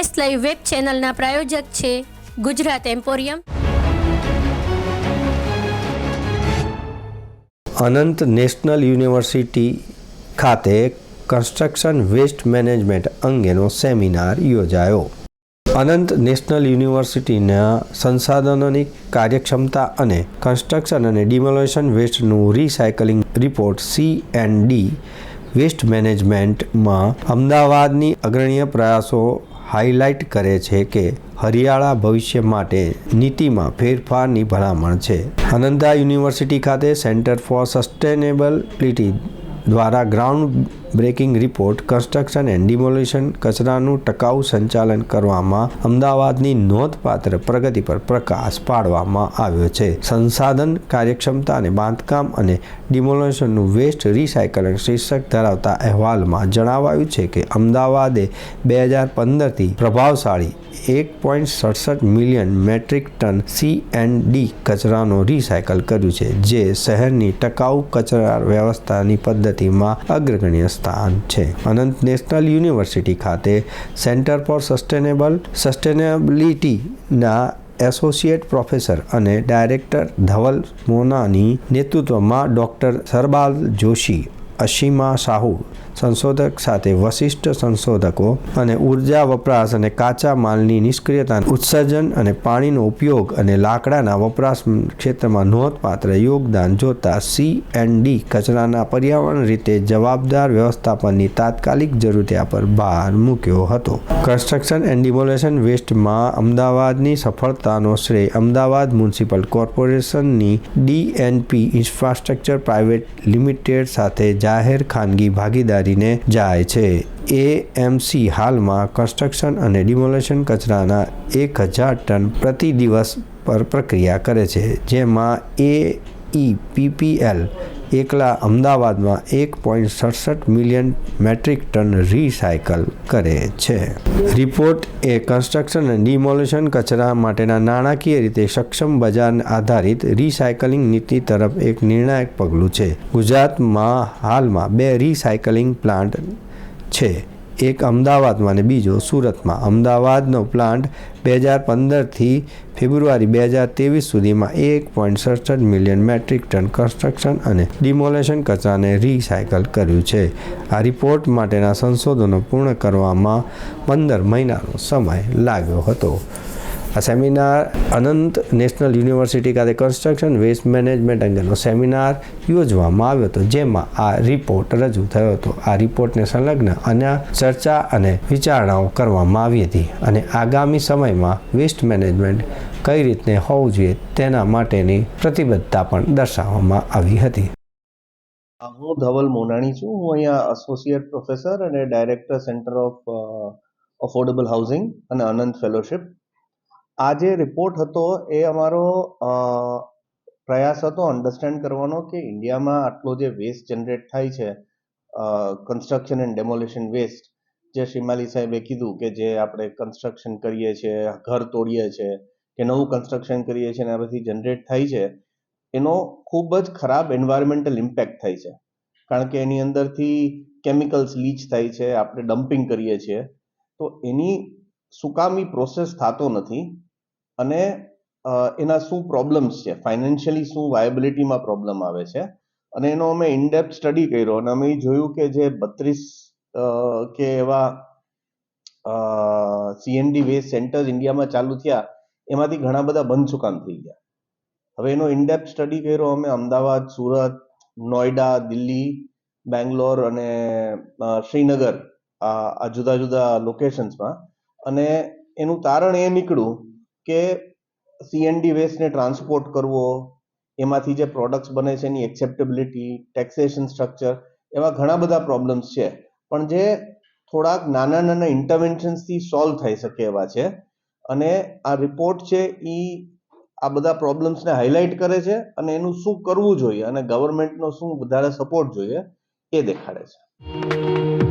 Sports live web ચેનલના પ્રાયોજક છે Gujarat emporium. Anant national university ખાતે કન્સ્ટ્રક્શન વેસ્ટ મેનેજમેન્ટ અંગેનો સેમિનાર યોજાયો. અનંત નેશનલ યુનિવર્સિટીના સંસાધનોની કાર્યક્ષમતા અને કન્સ્ટ્રક્શન અને demolition વેસ્ટનું recycling report C and D waste મેનેજમેન્ટમાં અમદાવાદની અગ્રણીય પ્રયાસો હાઇલાઇટ કરે છે કે હરિયાળા ભવિષ્ય માટે નીતિમાં ફેરફારની ભલામણ છે. અનંદા યુનિવર્સિટી ખાતે સેન્ટર ફોર સસ્ટેનેબલિટી દ્વારા ground breaking report, construction and demolition કચરાનું ટકાઉ સંચાલન કરવામાં અમદાવાદની નોંધપાત્ર પ્રગતિ પર પ્રકાશ પાડવામાં આવ્યો છે. સંસાધન કાર્યક્ષમતા અને બાંધકામ અને ડિમોલેશનનું વેસ્ટ રિસાયકલિંગ શીર્ષક ધરાવતા અહેવાલમાં જણાવાયું છે કે અમદાવાદે બે હજાર પંદરથી પ્રભાવશાળી એક પોઈન્ટ સડસઠ million metric tonne C and D કચરાનો રિસાયકલ કર્યું છે, જે શહેરની ટકાઉ કચરા વ્યવસ્થાની પદ્ધતિમાં અગ્રગણ્ય સ્થાન છે. અનંત નેશનલ યુનિવર્સિટી ખાતે સેન્ટર ફોર સસ્ટેનેબલ સસ્ટેનેબિલિટીના એસોસિએટ પ્રોફેસર અને ડાયરેક્ટર ધવલ મોનાની નેતૃત્વમાં ડૉક્ટર સરબાલ જોશી અશીમા સાહુ, સંશોધક સાથે વશિષ્ઠ સંશોધકો અને ઊર્જા વપરાશ અને કાચા માલની નિષ્ક્રિયતા, ઉત્સર્જન અને પાણીનો ઉપયોગ અને લાકડાના વપરાશ ક્ષેત્રમાં નોંધપાત્ર યોગદાન જોતા સી એન્ડ ડી કચરાના પર્યાવરણ રીતે જવાબદાર વ્યવસ્થાપનની તાત્કાલિક જરૂરિયાત પર ભાર મૂક્યો હતો. કન્સ્ટ્રક્શન એન્ડ ડિમોલેશન વેસ્ટમાં અમદાવાદની સફળતાનો શ્રેય અમદાવાદ મ્યુનિસિપલ કોર્પોરેશનની ડીએનપી ઇન્ફ્રાસ્ટ્રક્ચર પ્રાઇવેટ લિમિટેડ સાથે જાહેર ખાનગી ભાગીદારીને જાય છે. એએમસી હાલમાં કન્સ્ટ્રક્શન અને ડિમોલેશન કચરાના એક હજાર ટન પ્રતિ દિવસ પર પ્રક્રિયા કરે છે, જેમાં એ પીપીએલ એકલા અમદાવાદમાં એક પોઈન્ટ સડસઠ મિલિયન મેટ્રિક ટન રિસાયકલ કરે છે. રિપોર્ટ એ કન્સ્ટ્રક્શન અને ડિમોલેશન કચરા માટેના નાણાકીય રીતે સક્ષમ બજાર આધારિત રિસાયકલિંગ નીતિ તરફ એક નિર્ણાયક પગલું છે. ગુજરાતમાં હાલમાં બે રિસાયકલિંગ પ્લાન્ટ છે. એક અમદાવાદમાં અને બીજો સુરતમાં. અમદાવાદનો પ્લાન્ટ બે હજાર પંદરથી ફેબ્રુઆરી બે હજાર ત્રેવીસ સુધીમાં એક પોઈન્ટ સડસઠ મિલિયન મેટ્રિક ટન કન્સ્ટ્રક્શન અને ડિમોલેશન કચરાને રિસાયકલ કર્યું છે. આ રિપોર્ટ માટેના સંશોધનો પૂર્ણ કરવામાં પંદર મહિનાનો સમય લાગ્યો હતો. આ સેમિનાર અનંત નેશનલ યુનિવર્સિટી ખાતે કન્સ્ટ્રક્શન વેસ્ટ મેનેજમેન્ટ અંગેનો સેમિનાર યોજવામાં આવ્યો હતો, જેમાં આ રિપોર્ટ રજૂ થયો હતો. આ રિપોર્ટને સંલગ્ન અન્ય ચર્ચા અને વિચારણાઓ કરવામાં આવી હતી અને આગામી સમયમાં વેસ્ટ મેનેજમેન્ટ કઈ રીતને હોવું જોઈએ તેના માટેની પ્રતિબદ્ધતા પણ દર્શાવવામાં આવી હતી. હું ધવલ મોનાણી છું. હું અહીંયા એસોસિએટ પ્રોફેસર અને director Centre of Affordable Housing અને અનંત ફેલોશિપ આ જે રિપોર્ટ હતો એ અમારો પ્રયાસ હતો અન્ડરસ્ટેન્ડ કરવાનો કે ઇન્ડિયામાં આટલો જે વેસ્ટ જનરેટ થાય છે કન્સ્ટ્રક્શન એન્ડ ડેમોલિશન વેસ્ટ જે શ્રીમાલી સાહેબે કીધું કે જે આપણે કન્સ્ટ્રક્શન કરીએ છીએ, ઘર તોડીએ છીએ, કે નવું કન્સ્ટ્રક્શન કરીએ છીએ આ બધી જનરેટ થાય છે, એનો ખૂબ જ ખરાબ એન્વાયરમેન્ટલ ઇમ્પેક્ટ થાય છે. કારણ કે એની અંદરથી કેમિકલ્સ લીચ થાય છે, આપણે ડમ્પિંગ કરીએ છીએ. તો એની સુકામી પ્રોસેસ થતો નથી. અને એના શું પ્રોબ્લેમ્સ છે? ફાઇનાન્શિયલી શું વાયબિલિટીમાં પ્રોબ્લેમ આવે છે? અને એનો અમે ઇનડેપ્થ સ્ટડી કર્યો અને અમે જોયું કે જે બત્રીસ કે એવા સીએનડી વેસ્ટ સેન્ટર્સ ઇન્ડિયામાં ચાલુ થયા, એમાંથી ઘણા બધા બંધ શું થઈ ગયા. હવે એનો ઇનડેપ્થ સ્ટડી કર્યો અમે, અમદાવાદ, સુરત, નોઈડા, દિલ્હી, બેંગ્લોર અને શ્રીનગર, આ જુદા જુદા લોકેશન્સમાં અને એનું તારણ એ નીકળ્યું કે સીએનડી વેસ્ટને ટ્રાન્સપોર્ટ કરવો, એમાંથી જે પ્રોડક્ટ્સ બને છે એની એક્સેપ્ટેબિલિટી ટેક્સેશન સ્ટ્રક્ચર એવા ઘણા બધા પ્રોબ્લેમ્સ છે. પણ જે થોડાક નાના નાના ઇન્ટરવેન્શન્સથી સોલ્વ થઈ શકે એવા છે. અને આ રિપોર્ટ છે એ આ બધા પ્રોબ્લેમ્સને હાઇલાઇટ કરે છે અને એનું શું કરવું જોઈએ અને ગવર્મેન્ટનો શું વધારે સપોર્ટ જોઈએ એ દેખાડે છે.